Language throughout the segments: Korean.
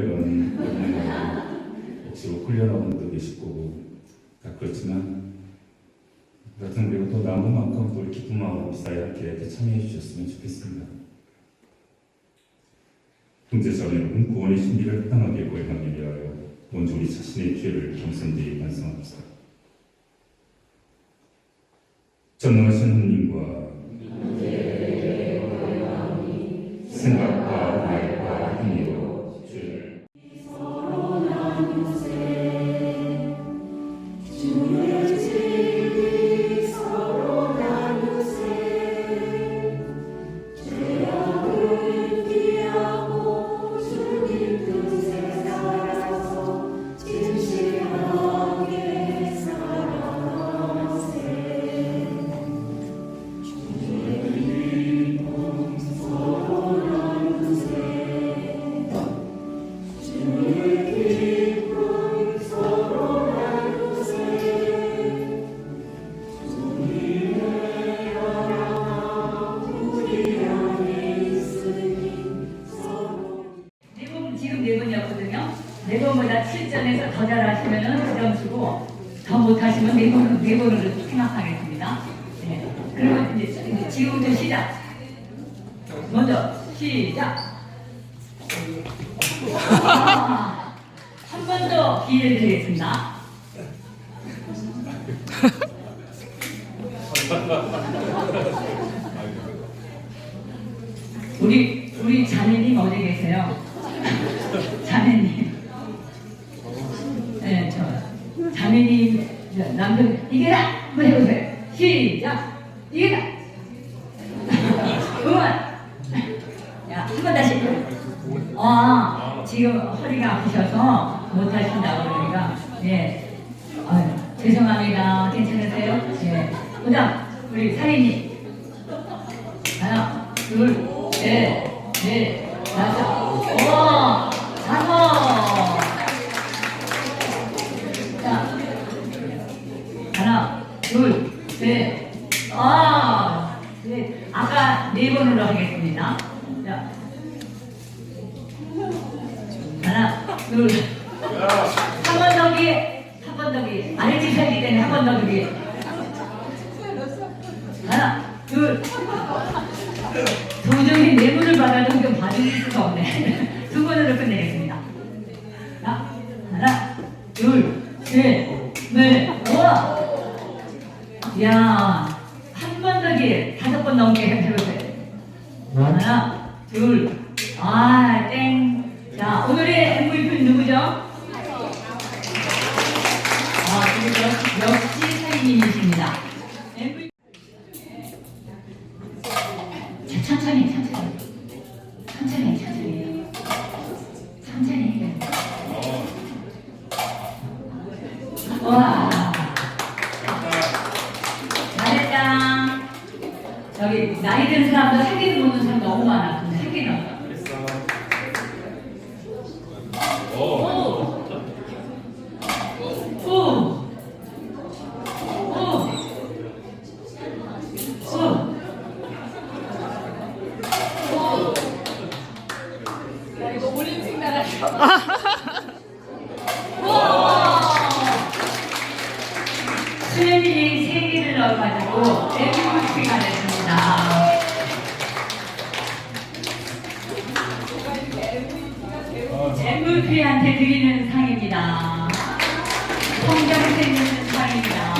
어린이들 억지로 끌려나오는 분도 계시고 다 그렇지만 같은 그리고 또 남은 만큼 또 기쁜 마음으로 사이좋게 이렇게 참여해 주셨으면 좋겠습니다. 형제자매 여러분 구원의 신비를 땅하게 고행하기 위하여 먼저 우리 자신의 죄를 겸손히 반성합시다. 전능하신 하나님과 더 못하시면 네 번, 네 번으로 생각하겠습니다. 네. 그러면 이제, 지금부터 시작. 먼저 시작. 한번 더 기회를 드리겠습니다. 우리 우리 자매님 어디 계세요? 자매님. 네, 저 자매님 저 남들 이게다 한번 해보세요. 시작. 이게다. 그만. 야, 한 번 다시. 아, 지금 허리가 아프셔서 못 하신다고 그러니까 예. 아유, 죄송합니다. 괜찮으세요? 예. 그다음 우리 사인님. 하나, 둘, 셋, 넷, 다섯, 오, 다섯. 자, 하나, 둘, 셋, 아, 네. 번으로 하겠습니다. 자, 하나, 둘, 한 번 더기, 한번 더기. 아래지 살기 때문에 한 번 더기. 하나, 둘. 도저히 뇌물을 받아도 이거 받을 수가 없네. 두 번으로 끝내겠습니다. 하나, 하나, 둘, 셋, 넷, 우와! 야, 한 번 더기 다섯 번 넘게 해보세요. 하나, 둘, 아, 땡. 자, 오늘의 MVP 누구죠? 아, 그리고 역시 사인님이십니다. MVP. 자, 천천히, 천천히. 천천히, 천천히. 천천히. 와. 잘했다. 저기, 나이 든 사람도 사람 너무 많아. 근데 사기는. 오. 오. 오. 오. 야, 이거 올림픽 나가죠. 수현이 세 개를 넣어가지고 MVP가 됐습니다. MVP한테 드리는 상입니다. 성장되는 상입니다.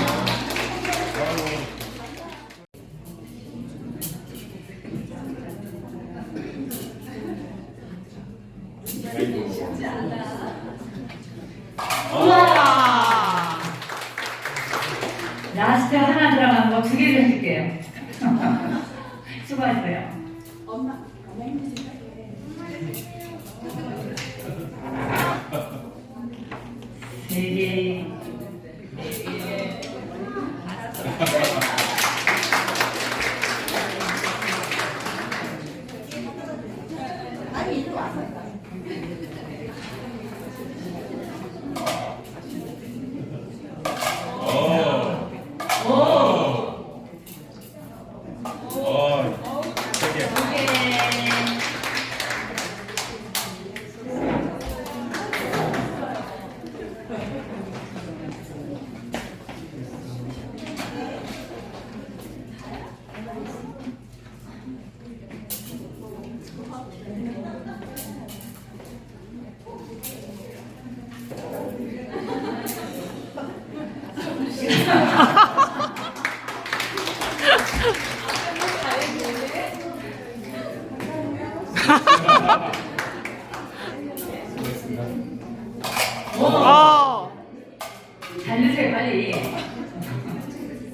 우와! 라스트 하나 들어간 거 두 개를 해줄게요. 수고했어요. 세 개, 네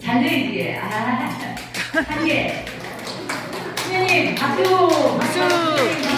잔들이 뒤에. 아, 한 개. 수현님, 박수! 박수!